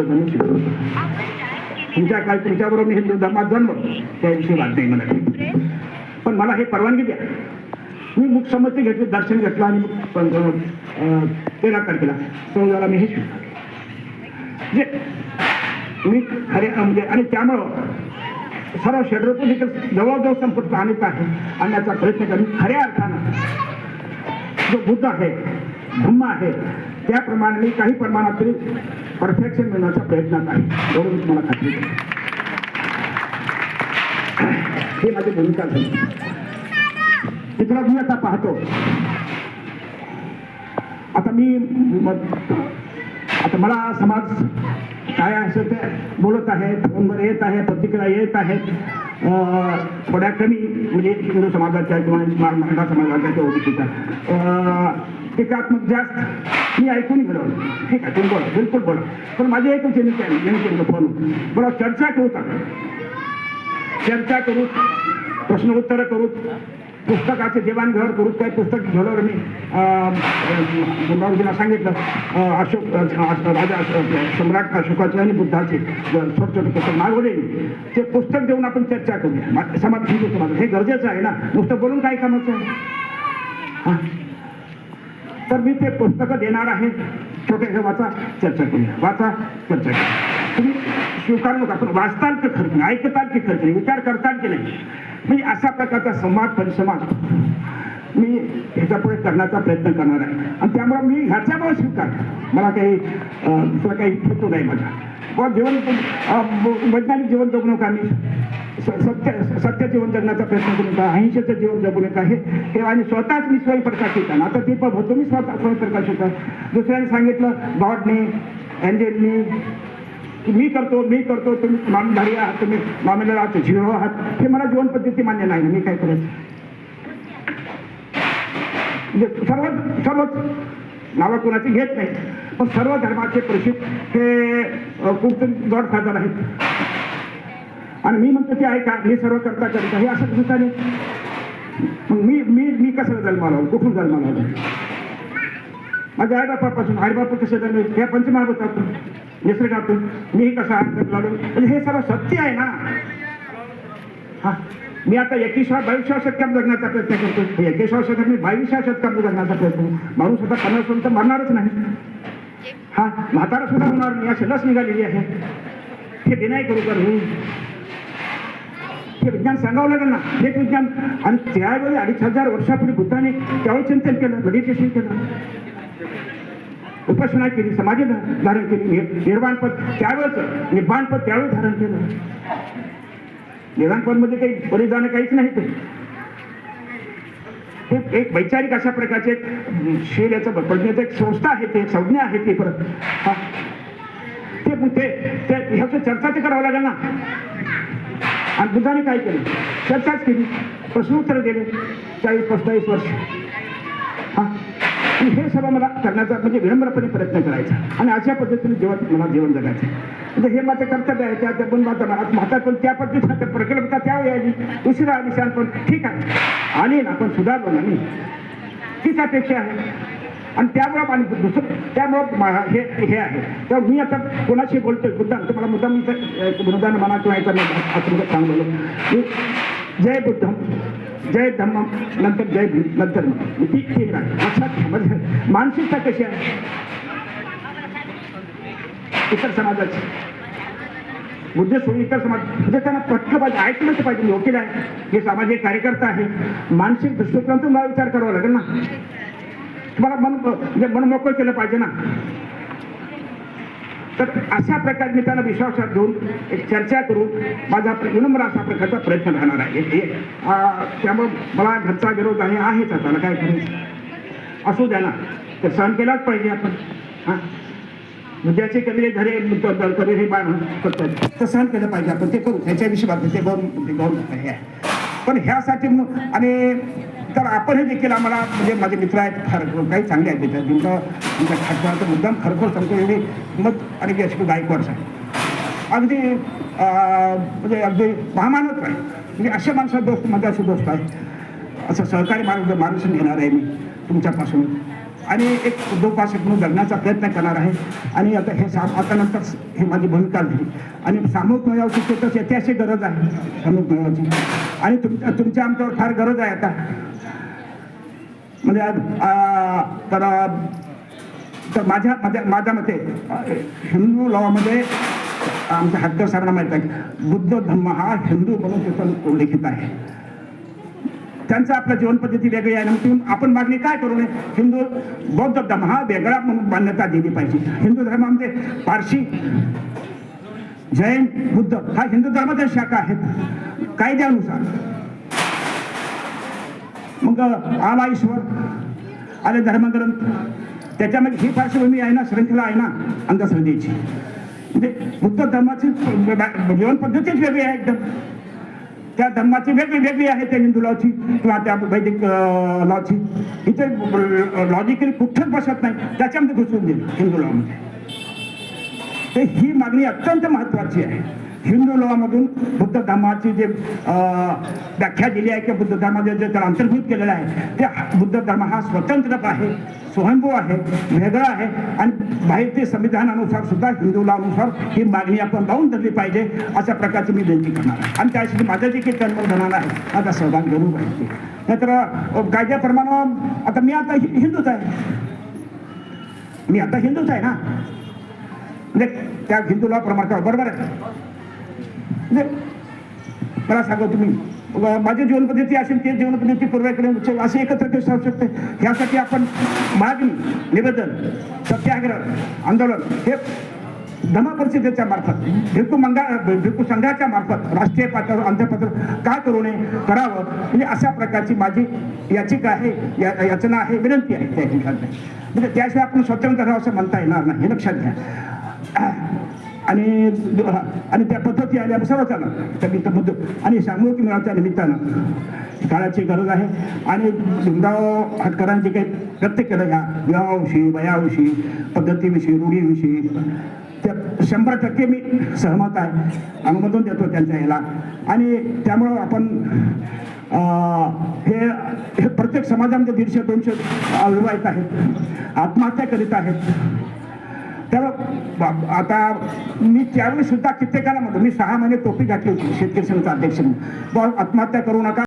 पद्धतीने शिकवतो तुमच्या काय तुमच्याबरोबर मी हिंदू धर्मात जन्म त्याविषयी वाद नाही मला पण मला हे परवानगी द्या. मी मुख समजते घेतली दर्शन घेतलं आणि मग तेरा तारखेला चौदाला मी हे शिकलो. जे मी खरे म्हणजे आणि त्यामुळं सर्व षड्रूप देखील जवळजवळ संपर्क आणत आहे. आणण्याचा प्रयत्न करून. खऱ्या अर्थानं जो बुद्ध आहे धम्म आहे त्याप्रमाणे मी काही प्रमाणात तरी परफेक्शन मिळण्याचा प्रयत्नात आहे एवढं मी तुम्हाला खात्री हे माझी भूमिका झाली. मित्र मी आता पाहतो. आता मी आता मला समाज काय असं ते बोलत आहे फोनवर येत आहे प्रतिक्रिया येत आहेत थोड्या कमी म्हणजे हिंदू समाजाच्या किंवा मराठा समाजाच्या ओळखीच्या. अं, टीकात्मक जास्त. मी ऐकून गेलो ठीक आहे तुम्ही बोला. बिलकुल बोला. पण माझे एकच नेमके नेमके फोन बरं चर्चा करू का? चर्चा करू. प्रश्न उत्तर करू. पुस्तकाचे देवाणघेवाण करू. काही पुस्तक घेण्यावर मी गुरुजींना सांगितलं. अशोक राजा सम्राट अशोकाचे आणि बुद्धाचे छोटे छोटे पुस्तक मागवले. ते पुस्तक देऊन आपण चर्चा करूया. समाज हिंदू समाज हे गरजेचं आहे ना. नुसतं बोलून काय कामाचं आहे? हां? तर मी ते पुस्तकं देणार आहे. छोट्याशा वाचा चर्चा करूया. वाचा चर्चा करूया. तुम्ही स्वीकार नका पण वाचताल की खरं नाही ऐकताल की खरं नाही विचार करताल की नाही. म्हणजे अशा प्रकारचा संवाद परिसंवाद मी ह्याच्या पुढे करण्याचा प्रयत्न करणार आहे. आणि त्यामुळे मी ह्याच्यामुळे स्वीकार मला काही दुसरा काही हेतू नाही माझा. पण जीवन वैज्ञानिक जीवन जगू नका मी सत्य सत्य जीवन जगण्याचा प्रयत्न करू का अहिंसेचं जीवन जगू नका. हे हे आणि स्वतःच मी स्वयंप्रकाशित आहे. आता ते पण होतो मी स्वतः स्वयंप्रकाशित आहे. दुसऱ्याने सांगितलं गॉडने एंजेलनी की मी करतो मी करतो तुम्ही नामधारी आहात तुम्ही मामीला आहात झिरो आहात. हे मला जीवन पद्धती मान्य नाही मी काय करत म्हणजे सर्वच सर्वच नावं कोणाची घेत नाही पण सर्व धर्माचे प्रसिद्ध हे खूप गॉड फादर आहेत. आणि मी म्हणतो की ऐका मी सर्व करता करता हे असं कसं चालेल मग मी मी मी कसं जन्माला आलो कुठून जन्माला आलो माझ्या आईबापापासून. आईबापा कसे जन्मले हे पंचमहाभूतातून निसर्गातून मी कसा हात लागलो? म्हणजे हे सर्व सत्य आहे ना? हा. मी आता एकविसव्या बावीसव्या शतकात जगण्याचा प्रयत्न करतो एकविसव्या शतकात मी बावीसव्या शतकात जगण्याचा प्रयत्न करतो. माणूस पन्नास होऊन तर मरणारच नाही. हा म्हातारा सुद्धा होणार नाही. अशी लस निघालेली आहे. हे विनाय करू का मी हे विज्ञान सांगावं लागेल ना? हे विज्ञान आणि त्यावेळी अडीच हजार वर्षापूर्वी बुद्धाने त्यावेळी चिंतन केलं मेडिटेशन केलं. उपासना केली समाधी धारण केली निर्माणपद निर्वाणपद त्यावेळेच निबाणपद त्यावेळी धारण केलं. निर्वाणपदमध्ये काही बलिदान काहीच नाही ते. हे एक वैचारिक अशा प्रकारचे शेर याचं प्रज्ञेचं एक संस्था आहे ते एक संज्ञा आहे ते परत. ते ते ते ह्याचं चर्चा ते करावं लागेल ना. आणि बुद्धाने काय केलं? चर्चाच केली. प्रश्नोत्तर दिले. चाळीस पस्तावीस वर्ष. हा? हे सर्व मला करण्याचा म्हणजे विनम्रपणे प्रयत्न करायचा. आणि अशा पद्धतीने जीवन मला जीवन जगायचं. म्हणजे हे माझं कर्तव्य आहे. त्या पण माझं मनात म्हातात पण त्या पद्धतीने प्रकल्पता त्या यायची उशिरा आली पण ठीक आहे. आली ना आपण सुधारलो ना मी. तीच अपेक्षा आहे. आणि त्यामुळं पाणी दुसरं त्यामुळं हे हे आहे. तर मी आता कोणाशी बोलतोय? मुद्दाम तुम्हाला मुद्दाम इथं मुद्दाम म्हणा किंवा याचा असं सांगलो मी जय बुद्धम जय धम्म नंतर जय नंतर ठीक ती तीन आहे लक्षात घ्या. म्हणजे मानसिकता कशी आहे? इतर समाजाची. मुद्दे सोडून इतर समाज म्हणजे त्यांना पटलं पाहिजे ऐकलं पाहिजे मी वकील आहे. हे सामाजिक कार्यकर्ता आहे. मानसिक दृष्टिकोनातून मला विचार करावा लागेल ना. तुम्हाला मन म्हणजे मन मोकळं केलं पाहिजे ना. तर अशा प्रकारे मी त्यांना विश्वासात घेऊन एक चर्चा करून माझा विनम्र अशा प्रकारचा प्रयत्न राहणार आहे. हे त्यामुळं मला घरचा विरोध आहे आहेच आता काय करायचं? असू द्या ना. तर सहन केलाच पाहिजे आपण. हां? विद्याचे केलेले धरे कधी हे बाण करतात तर सहन केलं पाहिजे आपण. ते करू. त्याच्याविषयी बाबतीत ते गौरव ते हे आहे. पण ह्यासाठी मग आणि तर आपण हे देखील आम्हाला म्हणजे माझे मित्र आहेत फार काही चांगले आहेत मित्र तुमचं तुमच्या खासदार मुद्दाम खरखोर सांगतो एवढी मत आणि यशकू गायकवाड साहेब. अगदी म्हणजे अगदी महामानच आहे म्हणजे अशा माणसात दोस्त माझे असे दोस्त आहेत. असं सहकारी मार्ग मार्गदर्शन घेणार आहे मी तुमच्यापासून. आणि एक उद्योगपासक म्हणून जगण्याचा प्रयत्न करणार आहे. आणि आता हे सा आता नंतर हे माझी भूमिका झाली. आणि सामूहिक मेळाव्याची ते तर ऐतिहासिक गरज आहे. सामूहिक मेळाव्याची. आणि तुमच्या तुमच्या आमच्यावर फार गरज आहे आता. म्हणजे आज, तर तर माझ्या माझ्या माझ्या मते हिंदू लॉमध्ये आमच्या हक्कर सरांना माहीत आहे. बुद्ध धर्म हा हिंदू म्हणून त्याचा उल्लेखित आहे. त्यांचं आपलं जीवनपद्धती वेगळी आहे. म्हणून आपण मागणी काय करू नये? हिंदू बौद्ध धर्म हा वेगळा म्हणून मान्यता दिली पाहिजे. हिंदू धर्मामध्ये पारशी जैन बुद्ध हा हिंदू धर्माच्या शाखा आहेत. कायद्यानुसार. मग आला ईश्वर आले धर्मग्रंथ. त्याच्यामध्ये ही पार्श्वभूमी आहे ना श्रंखला आहे ना अंधश्रद्धेची. म्हणजे बुद्ध धर्माची जीवन पद्धतीच वेगळी आहे एकदम. त्या धर्माची वेगळी वेगळी आहे त्या हिंदू लॉची किंवा त्या वैदिक लॉची. इथे लॉजिकली कुठंच बसत नाही. त्याच्यामध्ये घुसून देईल हिंदू लॉमध्ये. तर ही मागणी अत्यंत महत्वाची आहे. हिंदू लॉमधून बुद्ध धर्माची जे व्याख्या दिली आहे किंवा बुद्ध धर्माचे जे त्याला अंतर्भूत केलेलं आहे ते बुद्ध धर्म हा स्वतंत्र आहे स्वयंभू आहे वेगळा आहे आणि भारतीय संविधानानुसार सुद्धा हिंदू लॉनुसार ही मागणी आपण लावून धरली पाहिजे अशा प्रकारची मी विनंती करणार आहे. आणि त्यासाठी माझं जे काही कर्मधान आहे माझा सहभाग घेऊन पाहिजे नाहीतर कायद्याप्रमाणे आता मी आता हि- हिंदूच आहे. मी आता हिंदूच आहे ना? म्हणजे त्या हिंदूला प्रमाण बरोबर आहे. मला सांगा तुम्ही. माझी जीवनपद्धती असेल ते जीवनपद्धती पूर्वेकडे असे एकत्र ते सांगू शकते. यासाठी आपण मागणी निवेदन सत्याग्रह आंदोलन हे धमा परिषदेच्या मार्फत भिक्खू मंगा भिक्खू संघाच्या मार्फत राष्ट्रीय पातळीवर आंतरपातळीवर का करू नये करावं म्हणजे अशा प्रकारची माझी याचिका आहे या याचना आहे विनंती आहे. त्या ठिकाणी. म्हणजे त्याशिवाय आपण स्वतंत्र राहावं असं म्हणता येणार नाही. हे लक्षात घ्या. आणि आणि त्या पद्धती आल्या सर्व चालणार त्या मुद्दे आणि सामूहिक मेळाव्याच्या निमित्तानं. काळाची गरज आहे. आणि भीमराव हटकरांचे काही प्रत्येक केलं ह्या विवाहाविषयी वयाविषयी पद्धतीविषयी रूढीविषयी. त्या शंभर टक्के मी सहमत आहे. अनुमोदन देतो त्यांच्या याला. आणि त्यामुळं आपण हे हे प्रत्येक समाजामध्ये दीडशे दोनशे विवाहित आहेत. आत्महत्या करीत आहेत. तर आता मी त्यावेळी सुद्धा कित्येकाला म्हणतो मी सहा महिने टोपी घातली होती शेतकरी संघाचा अध्यक्ष म्हणून. आत्महत्या करू नका.